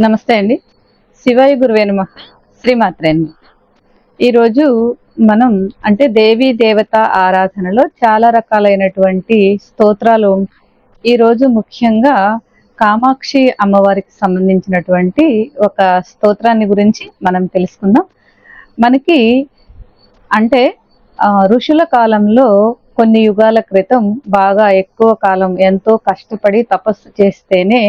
నమస్తే అండి. శివాయ గురువేనుమ శ్రీమాత్రే నమః. ఈరోజు మనం అంటే దేవీ దేవత ఆరాధనలో చాలా రకాలైనటువంటి స్తోత్రాలు ఈరోజు ముఖ్యంగా కామాక్షి అమ్మవారికి సంబంధించినటువంటి ఒక స్తోత్రాన్ని గురించి మనం తెలుసుకుందాం. మనకి అంటే ఋషుల కాలంలో కొన్ని యుగాల క్రితం బాగా ఎక్కువ కాలం ఎంతో కష్టపడి తపస్సు చేస్తేనే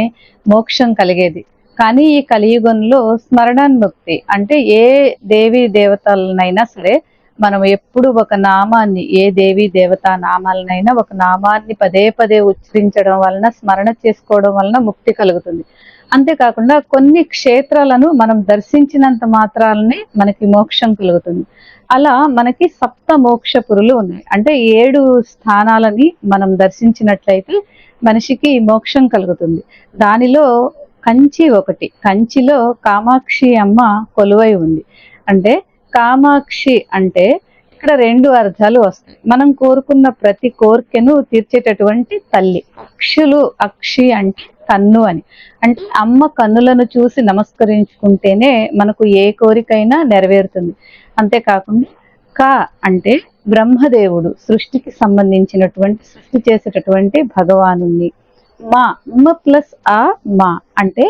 మోక్షం కలిగేది. కానీ ఈ కలియుగంలో స్మరణాన్ముక్తి అంటే ఏ దేవి దేవతలనైనా సరే మనం ఎప్పుడు ఒక నామాన్ని ఏ దేవి దేవతా నామాలనైనా ఒక నామాన్ని పదే పదే ఉచ్చరించడం వలన స్మరణ చేసుకోవడం వలన ముక్తి కలుగుతుంది. అంతేకాకుండా కొన్ని క్షేత్రాలను మనం దర్శించినంత మాత్రాలనే మనకి మోక్షం కలుగుతుంది. అలా మనకి సప్త మోక్ష పురులు ఉన్నాయి. అంటే ఏడు స్థానాలని మనం దర్శించినట్లయితే మనిషికి మోక్షం కలుగుతుంది. దానిలో కంచి ఒకటి. కంచిలో కామాక్షి అమ్మ కొలువై ఉంది. అంటే కామాక్షి అంటే ఇక్కడ రెండు అర్థాలు వస్తాయి. మనం కోరుకున్న ప్రతి కోరికను తీర్చేటటువంటి తల్లి. అక్షులు అక్షి అంటే కన్ను అని. అంటే అమ్మ కన్నులను చూసి నమస్కరించుకుంటేనే మనకు ఏ కోరికైనా నెరవేరుతుంది. అంతేకాకుండా క అంటే బ్రహ్మదేవుడు సృష్టికి సంబంధించినటువంటి సృష్టి చేసేటటువంటి భగవానుణ్ణి. మా మ ప్లస్ ఆ మా. అంటే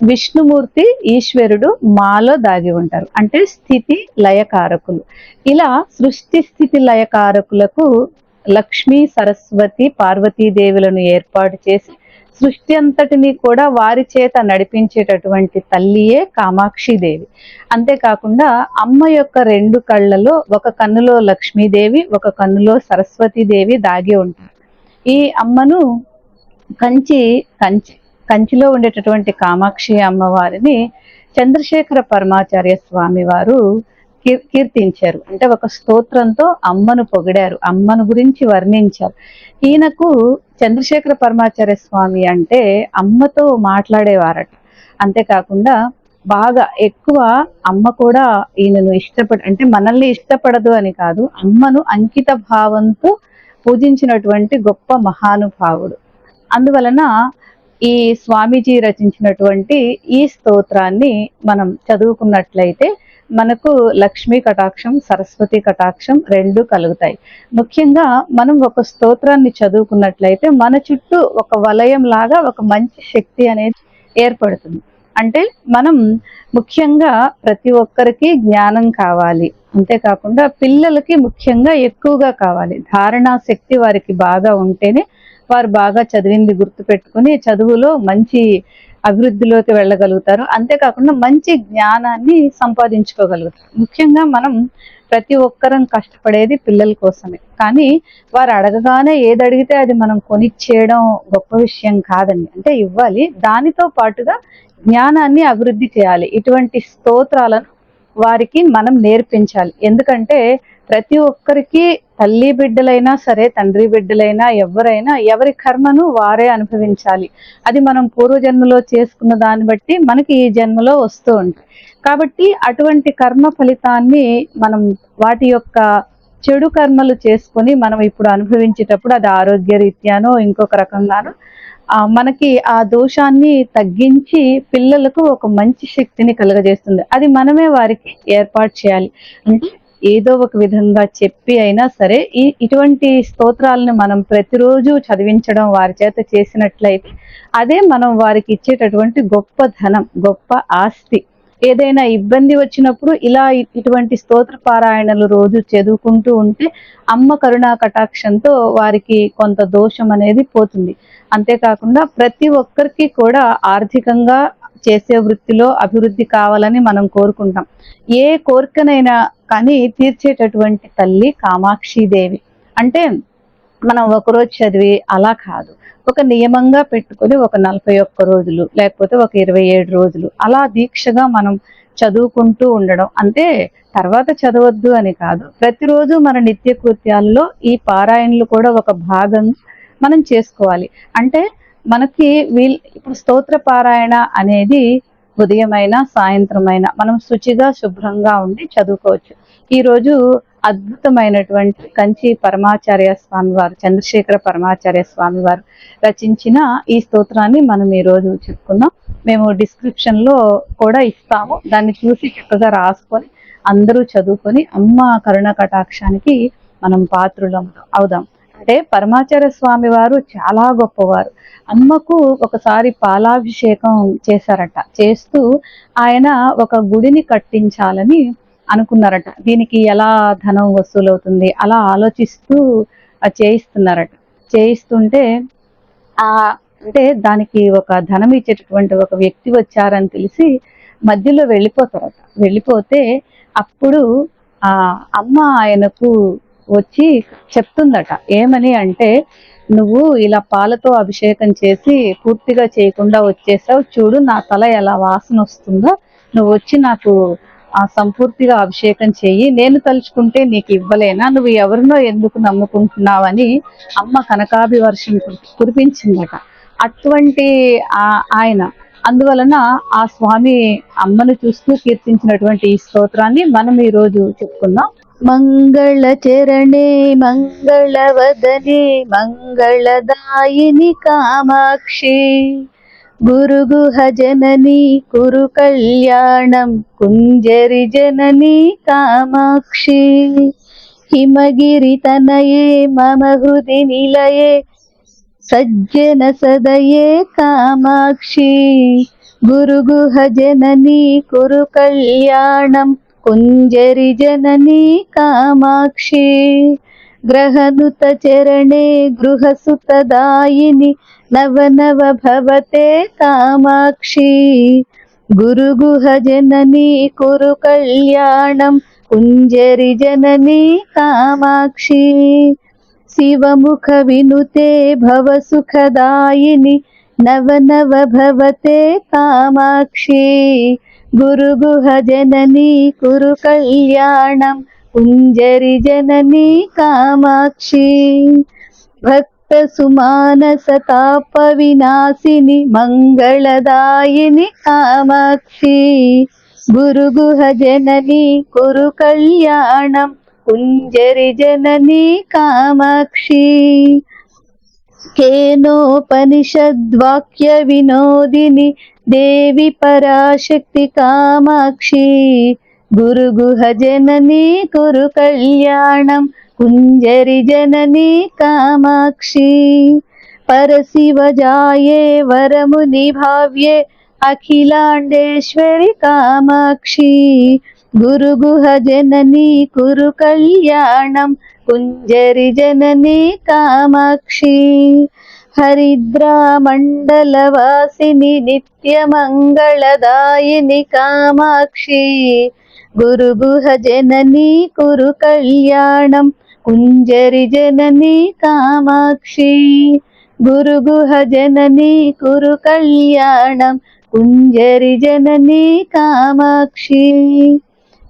విష్ణుమూర్తి ఈశ్వరుడు మాలో దాగి ఉంటారు. అంటే స్థితి లయకారకులు. ఇలా సృష్టి స్థితి లయకారకులకు లక్ష్మీ సరస్వతి పార్వతీదేవులను ఏర్పాటు చేసి సృష్టి అంతటిని కూడా వారి చేత నడిపించేటటువంటి తల్లియే కామాక్షిదేవి. అంతేకాకుండా అమ్మ యొక్క రెండు కళ్ళలో ఒక కన్నులో లక్ష్మీదేవి ఒక కన్నులో సరస్వతీదేవి దాగి ఉంటారు. ఈ అమ్మను కంచి కంచి కంచిలో ఉండేటటువంటి కామాక్షి అమ్మవారిని చంద్రశేఖర పరమాచార్య స్వామి వారు కీర్- కీర్తించారు. అంటే ఒక స్తోత్రంతో అమ్మను పొగిడారు. అమ్మను గురించి వర్ణించారు. ఈయనకు చంద్రశేఖర పరమాచార్య స్వామి అంటే అమ్మతో మాట్లాడేవారట. అంతేకాకుండా బాగా ఎక్కువ అమ్మ కూడా ఈయనను ఇష్టపడ అంటే మనల్ని ఇష్టపడదు అని కాదు అమ్మను అంకిత భావంతో పూజించినటువంటి గొప్ప మహానుభావుడు. అందువలన ఈ స్వామీజీ రచించినటువంటి ఈ స్తోత్రాన్ని మనం చదువుకున్నట్లయితే మనకు లక్ష్మీ కటాక్షం సరస్వతి కటాక్షం రెండు కలుగుతాయి. ముఖ్యంగా మనం ఒక స్తోత్రాన్ని చదువుకున్నట్లయితే మన చుట్టూ ఒక వలయం లాగా ఒక మంచి శక్తి అనేది ఏర్పడుతుంది. అంటే మనం ముఖ్యంగా ప్రతి ఒక్కరికి జ్ఞానం కావాలి. అంతేకాకుండా పిల్లలకి ముఖ్యంగా ఎక్కువగా కావాలి. ధారణా శక్తి వారికి బాగా ఉంటేనే వారు బాగా చదివింది గుర్తుపెట్టుకుని చదువులో మంచి అభివృద్ధిలోకి వెళ్ళగలుగుతారు. అంతేకాకుండా మంచి జ్ఞానాన్ని సంపాదించుకోగలుగుతారు. ముఖ్యంగా మనం ప్రతి ఒక్కరం కష్టపడేది పిల్లల కోసమే. కానీ వారు అడగగానే ఏది అడిగితే అది మనం కొనిచ్చేయడం గొప్ప విషయం కాదండి. అంటే ఇవ్వాలి. దానితో పాటుగా జ్ఞానాన్ని అభివృద్ధి చేయాలి. ఇటువంటి స్తోత్రాలను వారికి మనం నేర్పించాలి. ఎందుకంటే ప్రతి ఒక్కరికి తల్లి బిడ్డలైనా సరే తండ్రి బిడ్డలైనా ఎవరైనా ఎవరి కర్మను వారే అనుభవించాలి. అది మనం పూర్వజన్మలో చేసుకున్న దాన్ని బట్టి మనకి ఈ జన్మలో వస్తూ ఉంటాయి కాబట్టి అటువంటి కర్మ ఫలితాన్ని మనం వాటి యొక్క చెడు కర్మలు చేసుకొని మనం ఇప్పుడు అనుభవించేటప్పుడు అది ఆరోగ్య రీత్యానో ఇంకొక రకంగానో మనకి ఆ దోషాన్ని తగ్గించి పిల్లలకు ఒక మంచి శక్తిని కలుగజేస్తుంది. అది మనమే వారికి ఏర్పాటు చేయాలి. అంటే ఏదో ఒక విధంగా చెప్పి అయినా సరే ఈ ఇటువంటి స్తోత్రాలను మనం ప్రతిరోజు చదివించడం వారి చేత చేసినట్లయితే అదే మనం వారికి ఇచ్చేటటువంటి గొప్ప ధనం గొప్ప ఆస్తి. ఏదైనా ఇబ్బంది వచ్చినప్పుడు ఇలా ఇటువంటి స్తోత్ర పారాయణలు రోజు చదువుకుంటూ ఉంటే అమ్మ కరుణా కటాక్షంతో వారికి కొంత దోషం అనేది పోతుంది. అంతేకాకుండా ప్రతి ఒక్కరికి కూడా ఆర్థికంగా చేసే వృత్తిలో అభివృద్ధి కావాలని మనం కోరుకుంటాం. ఏ కోరికనైనా కానీ తీర్చేటటువంటి తల్లి కామాక్షిదేవి అంటే మనం ఒకరోజు చదివి అలా కాదు. ఒక నియమంగా పెట్టుకొని ఒక నలభై ఒక్క రోజులు లేకపోతే ఒక ఇరవై ఏడు రోజులు అలా దీక్షగా మనం చదువుకుంటూ ఉండడం. అంటే తర్వాత చదవద్దు అని కాదు. ప్రతిరోజు మన నిత్య కృత్యాల్లో ఈ పారాయణలు కూడా ఒక భాగం మనం చేసుకోవాలి. అంటే మనకి వీల్ ఇప్పుడు స్తోత్ర పారాయణ అనేది ఉదయమైన సాయంత్రమైన మనం శుచిగా శుభ్రంగా ఉండి చదువుకోవచ్చు. ఈరోజు అద్భుతమైనటువంటి కంచి పరమాచార్య స్వామి వారు చంద్రశేఖర పరమాచార్య స్వామి వారు రచించిన ఈ స్తోత్రాన్ని మనం ఈ రోజు చెప్పుకుందాం మేము డిస్క్రిప్షన్లో కూడా ఇస్తాము. దాన్ని చూసి చక్కగా రాసుకొని అందరూ చదువుకొని అమ్మ కరుణ కటాక్షానికి మనం పాత్రులం అవుదాం. అంటే పరమాచార్య స్వామి వారు చాలా గొప్పవారు. అమ్మకు ఒకసారి పాలాభిషేకం చేశారట. చేస్తూ ఆయన ఒక గుడిని కట్టించాలని అనుకున్నారట. దీనికి ఎలా ధనం వసూలవుతుంది అలా ఆలోచిస్తూ చేయిస్తున్నారట. చేయిస్తుంటే ఆ అంటే దానికి ఒక ధనం ఇచ్చేటటువంటి ఒక వ్యక్తి వచ్చారని తెలిసి మధ్యలో వెళ్ళిపోతారట. వెళ్ళిపోతే అప్పుడు ఆ అమ్మ ఆయనకు వచ్చి చెప్తుందట. ఏమని అంటే నువ్వు ఇలా పాలతో అభిషేకం చేసి పూర్తిగా చేయకుండా వచ్చేసావు. చూడు నా తల ఎలా వాసన వస్తుందో. నువ్వు వచ్చి నాకు ఆ సంపూర్తిగా అభిషేకం చేయి నేను తలుచుకుంటే నీకు ఇవ్వలేనా? నువ్వు ఎవరినో ఎందుకు నమ్ముకుంటున్నావని అమ్మ కనకాభివర్షం కురిపించిందట. అటువంటి ఆ ఆయన అందువలన ఆ స్వామి అమ్మను చూస్తూ కీర్తించినటువంటి ఈ స్తోత్రాన్ని మనం ఈ రోజు చెప్పుకుందాం. మంగళ చరణే మంగళవదనే మంగళదాయిని కామాక్షి. గురుగుహ జనని కురు కళ్యాణం కుంజరి జనని కామాక్షి. హిమగిరి తనయే మమ హృది నిలయే సజ్జన సదయే కామాక్షి. గురుగుహ జనని కురు కళ్యాణం. కుంజరి జనని కామాక్షి. గ్రహనుత చరణే గృహసుతదాయిని నవనవ భవతే కామాక్షి. గురుగుహ జనని కురు కళ్యాణం. కుంజరి జనని కామాక్షి. శివముఖ వినుతే భవ సుఖదాయిని నవ నవ భవతే కామాక్షి. గురుగుహ జనని కురు కళ్యాణం కుంజరి జనని కామాక్షి. భక్త సుమానస తాప వినాశిని మంగళదాయిని కామాక్షి. గురుగుహ జనని కురు కళ్యాణం కుంజరి జనని కామాక్షి. కేనోపనిషద్వాక్య వినోదిని దేవి పరాశక్తి కామాక్షి. గురుగుహ జనని కురు కళ్యాణం కుంజరి జనని కామాక్షి. పరశివ జాయే వరముని భావ్యే అఖిలాండేశ్వరి కామాక్షి. గురుగుహ జనని కురు కళ్యాణం కుంజరి జనని కామాక్షి. హరిద్రా మండలవాసిని నిత్యమంగళదాయిని కామాక్షి. గురుగుహ జనని కురు కళ్యాణం కుంజరి జనని కామాక్షి. గురుగుహ జనని కురు కళ్యాణం కుంజరి జనని కామాక్షి.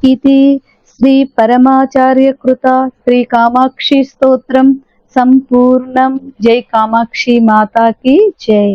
ఇది శ్రీ పరమాచార్య కృత శ్రీ కామాక్షి స్తోత్రం సంపూర్ణం జై కామాక్షి మాతాకి జై